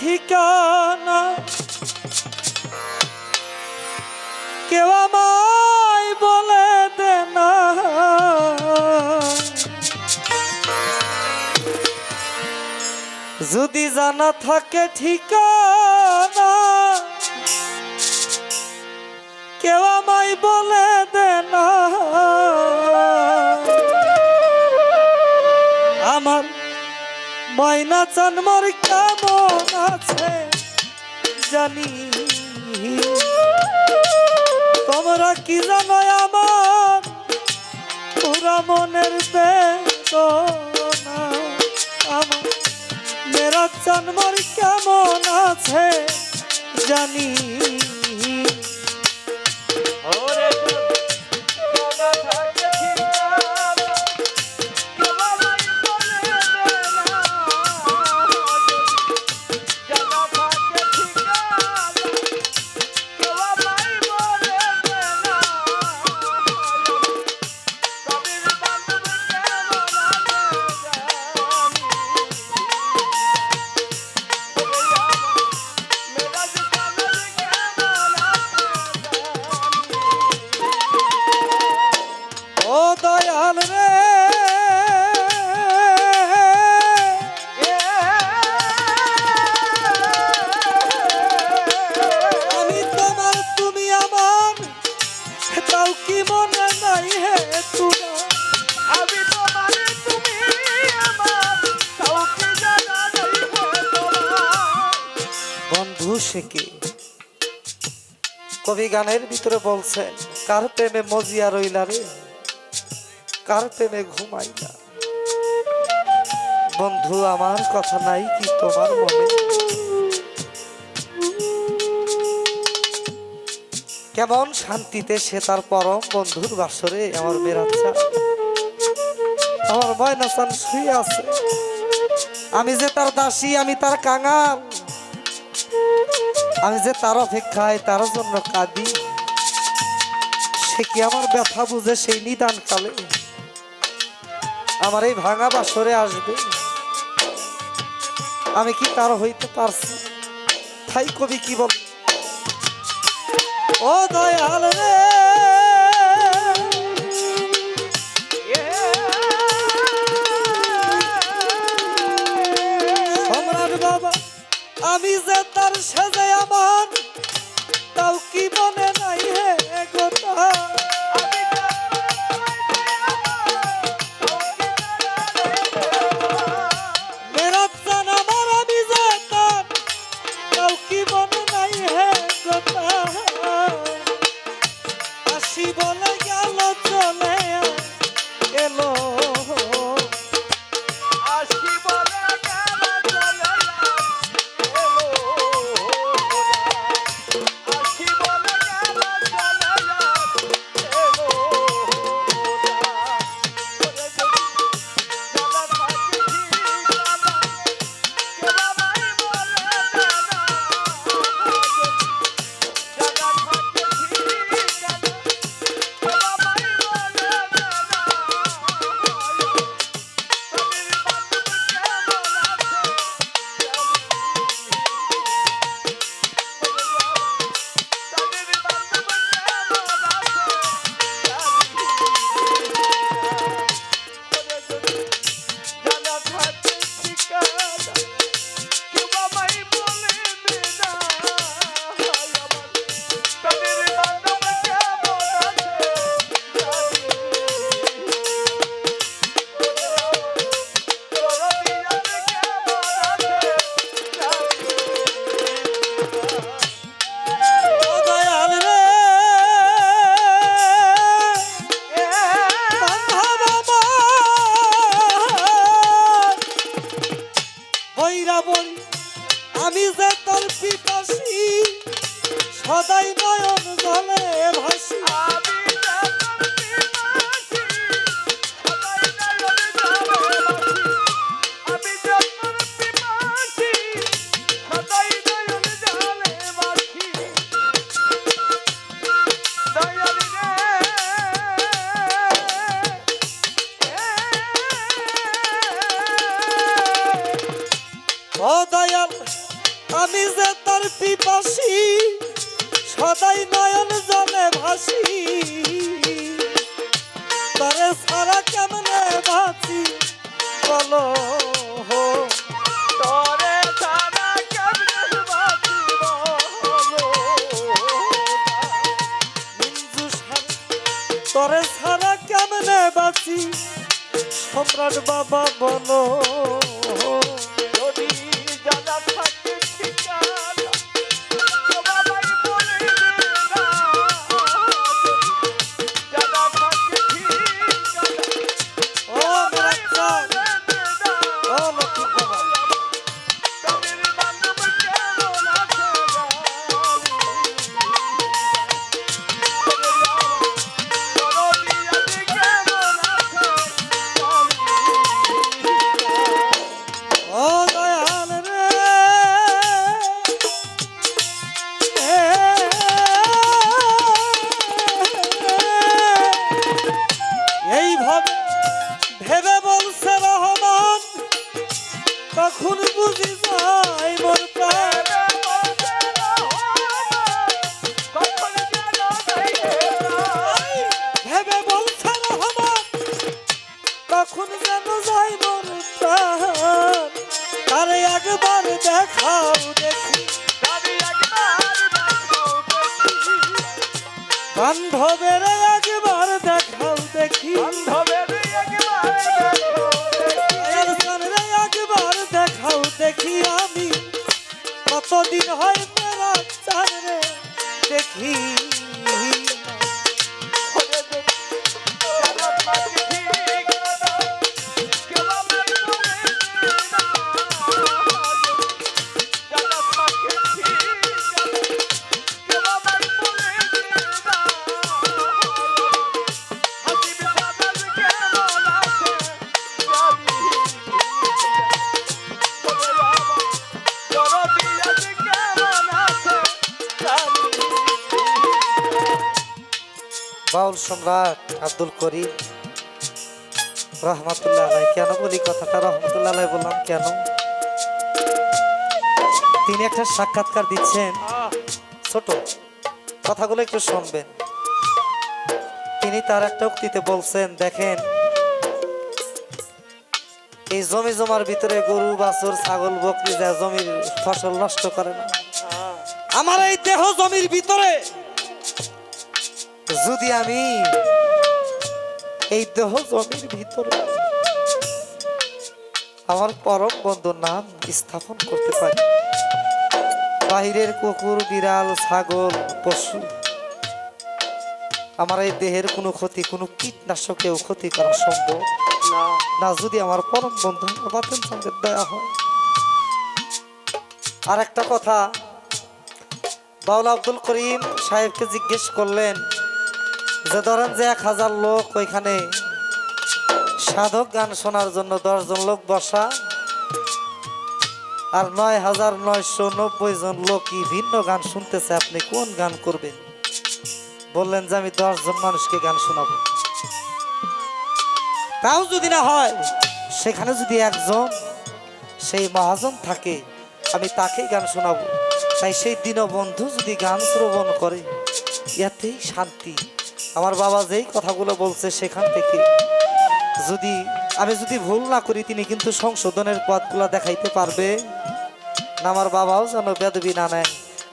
ঠিকানা? কেউ আমায় বলে দে না। যদি জানা থাকে ঠিকানা, কেউ আমায় বলে দে না। আমার ময়না চানমর কেমন আছে জানি। তোমরা কি জানো আমার পুরা মনের বেদনা? আমার মেরা চানমর কেমন আছে জানি। শেখে কবি গানের ভিতরে বলছেন, কার প্রেমে মজিয়া রইলা রে? কার প্রেমে ঘুমাইলা? বন্ধু, আমার কথা নাই কি তোমার মনে? কেমন শান্তিতে সে তার পরম বন্ধুর বাসরে আমার বেড়াচ্ছা আমার ময়না চান শুয়ে আছে। আমি যে তার দাসী, আমি তার কাঙাল। আমি যে তার অপেক্ষায় তার জন্য কাঁদি। সে কি আমার ব্যথা বুঝে সেই নিদান কালে আমার এই ভাঙা বাসরে আসবে। আমি কি তার হইতে পারছি? তাই কবি কি বল? ও যে তোর পিপাসি সদাই নয়ন জলে ভাসি। আমি যে তার পিপাসি, সদাই নয়ন জলে ভাসি। তারে সারা কেমনে বাঁচি বলো? তরে সারা কেমনে বাঁচি? সম্রাট বাবা বলো। দেখাও দেখি বান্ধবের একবার দেখাও দেখি। একবার দেখাও দেখি আমি। কতদিন হয় মেরা চারে দেখি। সম্রাট আব্দুল করিম। রহমতুল্লাহ আলাই কেন বলি কথাটা? রহমতুল্লাহ আলাই বললাম, কেন? তিনি একটা সাক্ষাৎকার দিচ্ছেন। ছোট কথাগুলো একটু শুনবেন। তিনি তার একটা উক্তিতে বলছেন, দেখেন, এই জমি জমার ভিতরে গরু, বাছুর, ছাগল, বকরি যা জমির ফসল নষ্ট করে না। আমার এই দেহ জমির ভিতরে যদি আমি এই দেহ জমির ভিতরে আমার পরম বন্ধুর নাম স্থাপন করতে পারি, বাহিরের কুকুর, বিড়াল, ছাগল, পশু, আমার এই দেহের কোনো ক্ষতি, কোনো কীটনাশকেও ক্ষতি করা সম্ভব না। যদি আমার পরম বন্ধু বাতেন সঙ্গে দেয়া হয়। আর একটা কথা, বাউল আব্দুল করিম সাহেবকে জিজ্ঞেস করলেন যে ধরেন যে এক হাজার লোক ওইখানে সাধক গান শোনার জন্য দশজন লোক বসা, আর নয় হাজার নয়শো নব্বই জন লোকই ভিন্ন গান শুনতেছে, আপনি কোন গান করবেন? বললেন যে আমি দশজন মানুষকে গান শোনাবো। তাও যদি না হয়, সেখানে যদি একজন সেই মহাজন থাকে, আমি তাকেই গান শোনাবো। তাই সেই দীনবন্ধু যদি গান শ্রবণ করে ইয়াতেই শান্তি। আমার বাবা যেই কথাগুলো বলছে সেখান থেকে। যদি, আমি যদি ভুল না করি, তিনি কিন্তু সংশোধনের পথগুলো দেখাইতে পারবে। না আমার বাবাও যেন বেদবি না নেয়।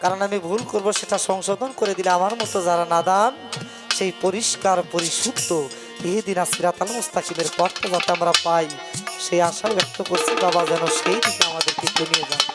কারণ আমি ভুল করব, সেটা সংশোধন করে দিলে আমার মতো যারা নাদান, সেই পরিষ্কার, পরিশুদ্ধ এদিন আসিরাতাল মুস্তাকিমের পথটা যাতে আমরা পাই, সেই আশা ব্যক্ত করছি বাবা যেন সেই দিকে আমাদেরকে নিয়ে যান।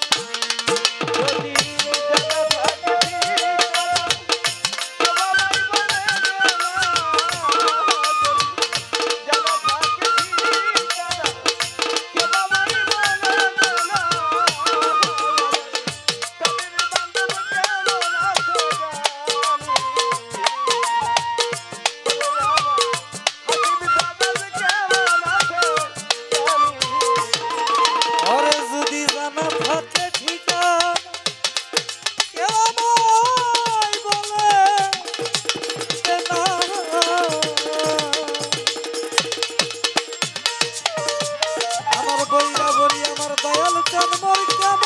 মন মরিকা